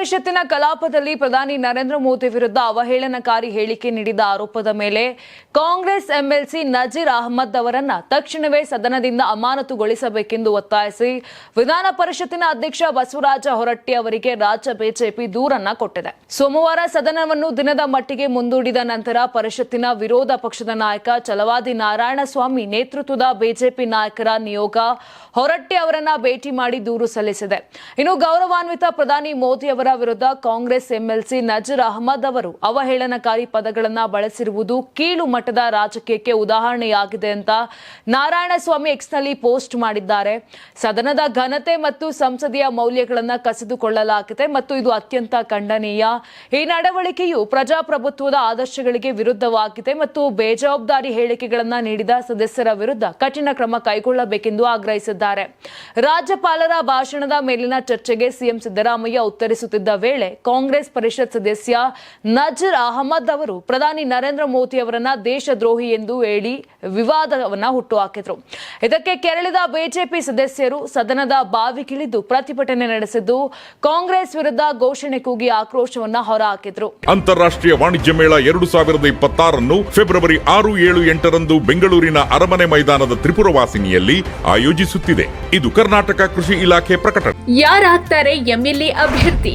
ಪರಿಷತ್ತಿನ ಕಲಾಪದಲ್ಲಿ ಪ್ರಧಾನಿ ನರೇಂದ್ರ ಮೋದಿ ವಿರುದ್ಧ ಅವಹೇಳನಕಾರಿ ಹೇಳಿಕೆ ನೀಡಿದ ಆರೋಪದ ಮೇಲೆ ಕಾಂಗ್ರೆಸ್ ಎಂಎಲ್ಸಿ ನಜೀರ್ ಅಹಮದ್ ಅವರನ್ನ ತಕ್ಷಣವೇ ಸದನದಿಂದ ಅಮಾನತುಗೊಳಿಸಬೇಕೆಂದು ಒತ್ತಾಯಿಸಿ ವಿಧಾನ ಪರಿಷತ್ತಿನ ಅಧ್ಯಕ್ಷ ಬಸವರಾಜ ಹೊರಟ್ಟಿ ಅವರಿಗೆ ರಾಜ್ಯ ಬಿಜೆಪಿ ದೂರನ್ನ ಕೊಟ್ಟಿದೆ. ಸೋಮವಾರ ಸದನವನ್ನು ದಿನದ ಮಟ್ಟಿಗೆ ಮುಂದೂಡಿದ ನಂತರ ಪರಿಷತ್ತಿನ ವಿರೋಧ ಪಕ್ಷದ ನಾಯಕ ಚಲವಾದಿ ನಾರಾಯಣಸ್ವಾಮಿ ನೇತೃತ್ವದ ಬಿಜೆಪಿ ನಾಯಕರ ನಿಯೋಗ ಹೊರಟ್ಟಿ ಅವರನ್ನ ಭೇಟಿ ಮಾಡಿ ದೂರು ಸಲ್ಲಿಸಿದೆ. ಇನ್ನು ಗೌರವಾನ್ವಿತ ಪ್ರಧಾನಿ ಮೋದಿ ಅವರ ವಿರುದ್ಧ ಕಾಂಗ್ರೆಸ್ ಎಂಎಲ್ಸಿ ನಜೀರ್ ಅಹಮದ್ ಅವರು ಅವಹೇಳನಕಾರಿ ಪದಗಳನ್ನು ಬಳಸಿರುವುದು ಕೀಳು ಮಟ್ಟದ ರಾಜಕೀಯಕ್ಕೆ ಉದಾಹರಣೆಯಾಗಿದೆ ಅಂತ ನಾರಾಯಣಸ್ವಾಮಿ ಎಕ್ಸ್ನಲ್ಲಿ ಪೋಸ್ಟ್ ಮಾಡಿದ್ದಾರೆ. ಸದನದ ಘನತೆ ಮತ್ತು ಸಂಸದೀಯ ಮೌಲ್ಯಗಳನ್ನು ಕಸಿದುಕೊಳ್ಳಲಾಗಿದೆ ಮತ್ತು ಇದು ಅತ್ಯಂತ ಖಂಡನೀಯ. ಈ ನಡವಳಿಕೆಯು ಪ್ರಜಾಪ್ರಭುತ್ವದ ಆದರ್ಶಗಳಿಗೆ ವಿರುದ್ಧವಾಗಿದೆ ಮತ್ತು ಬೇಜವಾಬ್ದಾರಿ ಹೇಳಿಕೆಗಳನ್ನು ನೀಡಿದ ಸದಸ್ಯರ ವಿರುದ್ಧ ಕಠಿಣ ಕ್ರಮ ಕೈಗೊಳ್ಳಬೇಕೆಂದು ಆಗ್ರಹಿಸಿದ್ದಾರೆ. ರಾಜ್ಯಪಾಲರ ಭಾಷಣದ ಮೇಲಿನ ಚರ್ಚೆಗೆ ಸಿಎಂ ಸಿದ್ದರಾಮಯ್ಯ ಉತ್ತರಿಸುತ್ತಿದ್ದ ವೇಳೆ ಕಾಂಗ್ರೆಸ್ ಪರಿಷತ್ ಸದಸ್ಯ ನಜರ್ ಅಹಮದ್ ಅವರು ಪ್ರಧಾನಿ ನರೇಂದ್ರ ಮೋದಿ ಅವರನ್ನ ದೇಶದ್ರೋಹಿ ಎಂದು ಹೇಳಿ ವಿವಾದವನ್ನ ಹುಟ್ಟುಹಾಕಿದ್ರು ಇದಕ್ಕೆ ಕೆರಳಿದ ಬಿಜೆಪಿ ಸದಸ್ಯರು ಸದನದ ಬಾವಿಗಿಳಿದು ಪ್ರತಿಭಟನೆ ನಡೆಸಿದ್ದು ಕಾಂಗ್ರೆಸ್ ವಿರುದ್ಧ ಘೋಷಣೆ ಕೂಗಿ ಆಕ್ರೋಶವನ್ನ ಹೊರಹಾಕಿದ್ರು. ಅಂತಾರಾಷ್ಟ್ರೀಯ ವಾಣಿಜ್ಯ ಮೇಳ ಎರಡು ಸಾವಿರದ ಇಪ್ಪತ್ತಾರನ್ನು ಫೆಬ್ರವರಿ ಆರು ಏಳು ಎಂಟರಂದು ಬೆಂಗಳೂರಿನ ಅರಮನೆ ಮೈದಾನದ ತ್ರಿಪುರವಾಸಿನಿಯಲ್ಲಿ ಆಯೋಜಿಸುತ್ತಿದೆ. ಇದು ಕರ್ನಾಟಕ ಕೃಷಿ ಇಲಾಖೆ ಪ್ರಕಟಣೆ. ಯಾರಾಗ್ತಾರೆ ಎಂಎಲ್ಎ ಅಭ್ಯರ್ಥಿ?